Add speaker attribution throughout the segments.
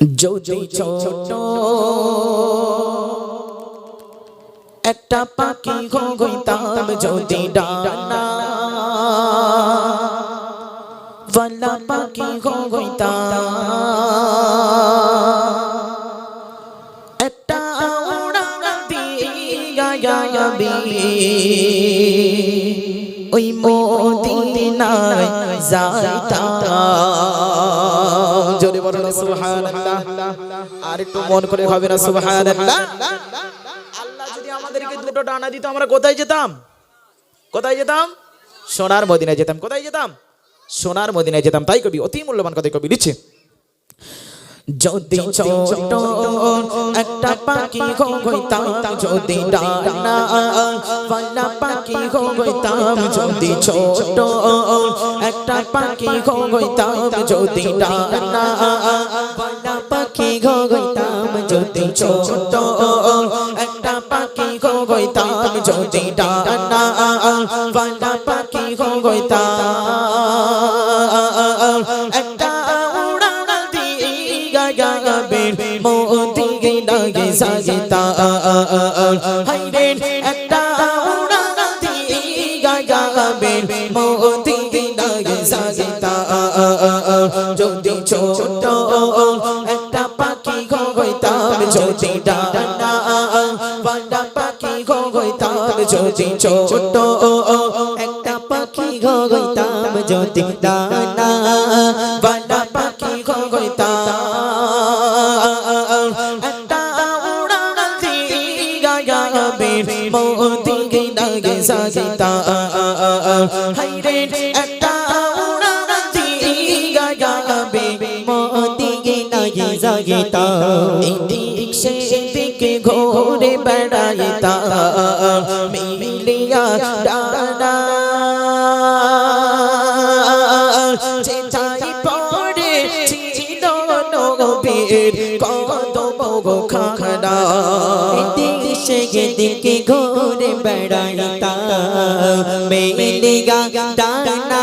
Speaker 1: যদি ছোট একটা পাখি হইতাম যদি ডানা ওয়ালা পাখি হইতাম একটা উড়ান দিয়া ওই মদিনায় আল্লাহ যদি আমাদেরকে দুটো ডানা দিত, আমরা কোথায় যেতাম? কোথায় যেতাম? সোনার মদিনায় যেতাম। কোথায় যেতাম? সোনার মদিনায় যেতাম। তাই কবি, অতি মূল্যবান কথা কবি লিখছে। যদি ছোট একটা পাখি যদি ডানা পাখি হইতাম যদি ছোট, একটা পাখি হইতাম যদি ডানা পাল্লা পাখি হইতাম যদি ছোট, একটা পাখি হইতাম যদি ডানা পাল্লা পাখি হইতাম। একটা উড়ান দিয়া যাবে মোদি লাগে সাজিতা হাইরে একটা উড়ান দিয়া যাবে মোদি লাগে সাজিতা যদি ছোট একটা পাখি হইতাম যদি ডানা বান্ডা পাখি হইতাম যদি ছোট একটা পাখি হইতাম যদি ডানা বান্ডা পাখি হইতাম সাজিতা হাইরে একটা লাগে সাজিতা এদিক সেদিক ঘুরে বেড়াইতা, মিলিয়া ডানা। নবীর কদম খাখড়া
Speaker 2: দেশে দিকে ঘুরে বেড়াইতা মেলিগা ডানা।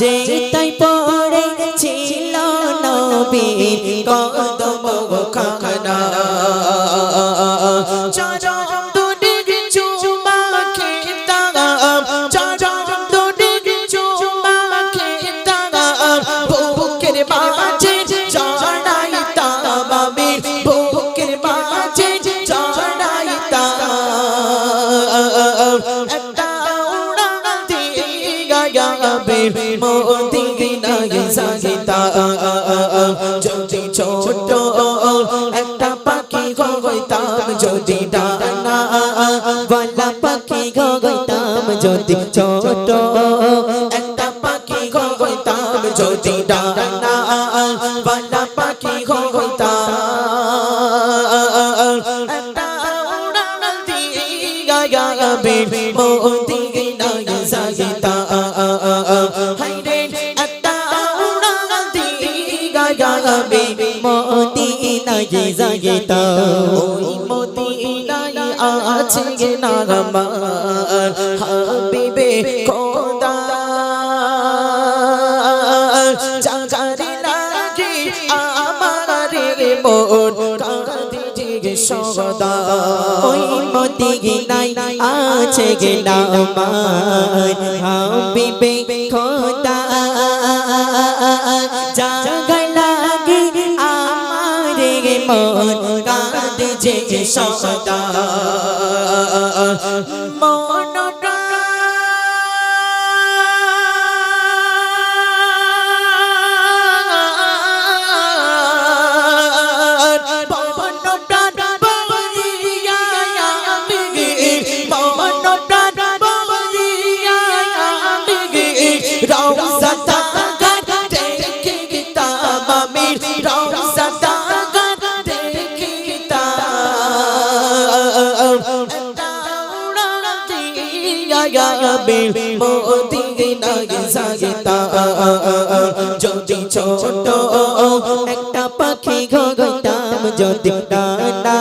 Speaker 2: যে তাই পড়ে ছিল নবীর কদম খাখনা
Speaker 1: মদিনায় সাজিতা যদি ছোট একটা পাখি হইতাম যদি ডানা
Speaker 2: বালা পাখি গইতাম যদি ছোট
Speaker 1: একটা পাখি হইতাম যদি ডানা বালা পাখি হইতাম একটা উড়ান দিয়া যাবে মদিনায় যাবে
Speaker 2: মদিনায় যাইতা
Speaker 1: ওই মদিনায় আছে গে নাগমার হাবিবে খোদা জাগারে লাগে আমার রে মন গে সদা
Speaker 2: ওই মদিনায় আছে গেলাম হাবিবে খোদা সদা
Speaker 1: যাবে মদিনায় সাজিতা যদি ছোট
Speaker 2: একটা পাখি গগতাম, যদি ডানা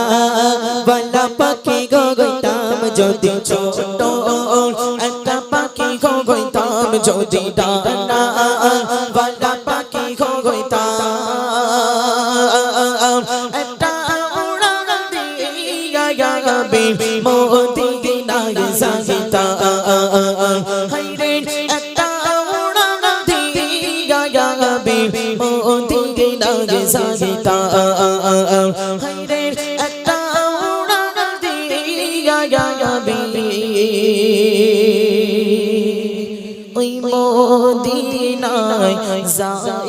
Speaker 2: বালা পাখি গগতাম, যদি
Speaker 1: ছোট একটা পাখি গগতাম, যদি ডানা মদিনা সঙ্গীতা হাইরে ওই মোদিনায় যাইতা